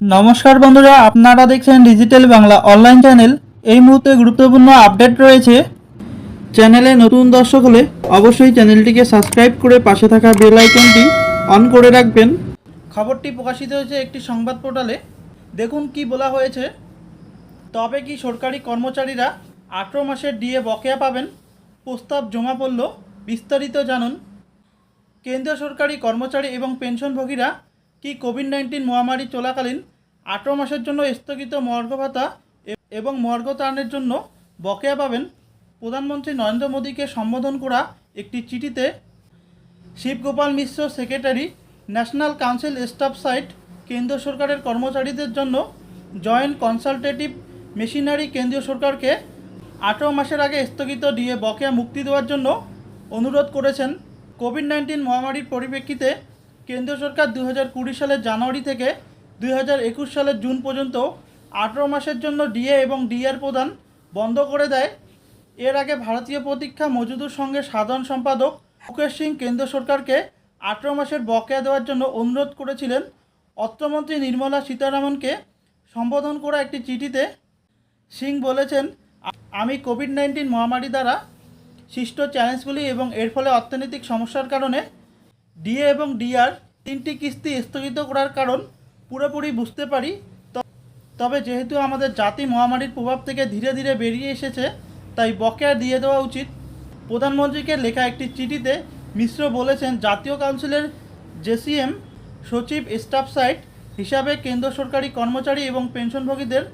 নমস্কার বন্ধুরা, আপনারা দেখছেন ডিজিটাল বাংলা অনলাইন চ্যানেল এই মুহূর্তে গুরুত্বপূর্ণ আপডেট রয়েছে। চ্যানেলে নতুন দর্শক হলে অবশ্যই চ্যানেলটিকে সাবস্ক্রাইব করে পাশে থাকা বেল আইকনটি অন করে রাখবেন। খবরটি প্রকাশিত হয়েছে একটি সংবাদ পোর্টালে। দেখুন কি বলা হয়েছে। তবে কি সরকারি কর্মচারীরা আঠেরো মাসের ডিএ বকেয়া পাবেন? প্রস্তাব জমা পড়ল, বিস্তারিত জানুন। কেন্দ্রীয় সরকারি কর্মচারী এবং পেনশনভোগীরা কি কোভিড নাইন্টিন মহামারী চলাকালীন আঠেরো মাসের জন্য স্থগিত মর্গ ভাতা এবং মর্গ ত্রাণের জন্য বকেয়া পাবেন প্রধানমন্ত্রী নরেন্দ্র মোদীকে সম্বোধন করা একটি চিঠিতে Shivgopal Mishra, secretary, national council staff side, কেন্দ্র সরকারের কর্মচারীদের জন্য জয়েন্ট কনসালটেটিভ মেশিনারি কেন্দ্রীয় সরকারকে আঠেরো মাসের আগে স্থগিত দিয়ে বকেয়া মুক্তি দেওয়ার জন্য অনুরোধ করেছেন। কোভিড নাইন্টিন মহামারীর পরিপ্রেক্ষিতে কেন্দ্র সরকার দু হাজার কুড়ি সালের জানুয়ারি থেকে দুই হাজার একুশ সালের জুন পর্যন্ত আঠেরো মাসের জন্য ডিএ এবং ডিআর প্রদান বন্ধ করে দেয়। এর আগে ভারতীয় প্রতীক্ষা মজুদুর সঙ্গে সাধারণ সম্পাদক মুকেশ সিং কেন্দ্র সরকারকে আঠেরো মাসের বকেয়া দেওয়ার জন্য অনুরোধ করেছিলেন। অর্থমন্ত্রী নির্মলা সীতারামনকে সম্বোধন করা একটি চিঠিতে সিং বলেছেন, আমি কোভিড নাইন্টিন মহামারী দ্বারা সৃষ্ট চ্যালেঞ্জগুলি এবং এর ফলে অর্থনৈতিক সমস্যার কারণে ডিএ এবং ডিআর তিনটি কিস্তি স্থগিত করার কারণ পুরোপুরি বুঝতে পারি তবে যেহেতু আমাদের জাতি মহামারীর প্রভাব থেকে ধীরে ধীরে বেরিয়ে এসেছে, তাই বকেয়া দিয়ে দেওয়া উচিত। প্রধানমন্ত্রীকে লেখা একটি চিঠিতে মিশ্র বলেছেন, জাতীয় কাউন্সিলের জেসিএম সচিব স্টাফ সাইট হিসাবে কেন্দ্র সরকারি কর্মচারী এবং পেনশনভোগীদের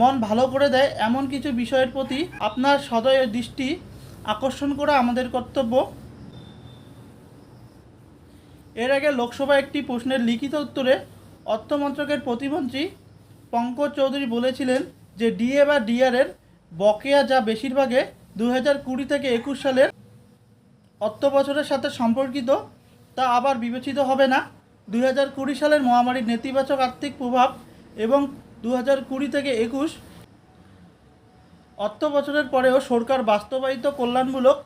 মন ভালো করে দেয়, এমন কিছু বিষয়ের প্রতি আপনার সদয় দৃষ্টি আকর্ষণ করা আমাদের কর্তব্য। এর আগে লোকসভায় একটি প্রশ্নের লিখিত উত্তরে অর্থমন্ত্রকের প্রতিমন্ত্রী পঙ্কজ চৌধুরী বলেছিলেন যে ডিএ বা ডিআরের বকেয়া যা বেশিরভাগে দু হাজার কুড়ি থেকে একুশ সালের অর্থ বছরের সাথে সম্পর্কিত, তা আবার বিবেচিত হবে না। দু হাজার কুড়ি সালের মহামারীর নেতিবাচক আর্থিক প্রভাব এবং দু হাজার কুড়ি থেকে একুশ অর্থ বছরের পরেও সরকার বাস্তবায়িত কল্যাণমূলক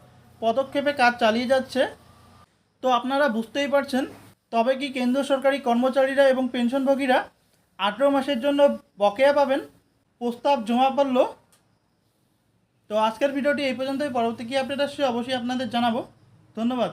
পদক্ষেপে কাজ চালিয়ে যাচ্ছে। তো আপনারা বুঝতেই পারছেন, তবে কি কেন্দ্র সরকারি কর্মচারীরা এবং পেনশনভোগীরা আঠেরো মাসের জন্য বকেয়া পাবেন? প্রস্তাব জমা পড়ল। তো আজকের ভিডিওটি এই পর্যন্তই। পরবর্তী কী আপডেট আসছে অবশ্যই আপনাদের জানাব। ধন্যবাদ।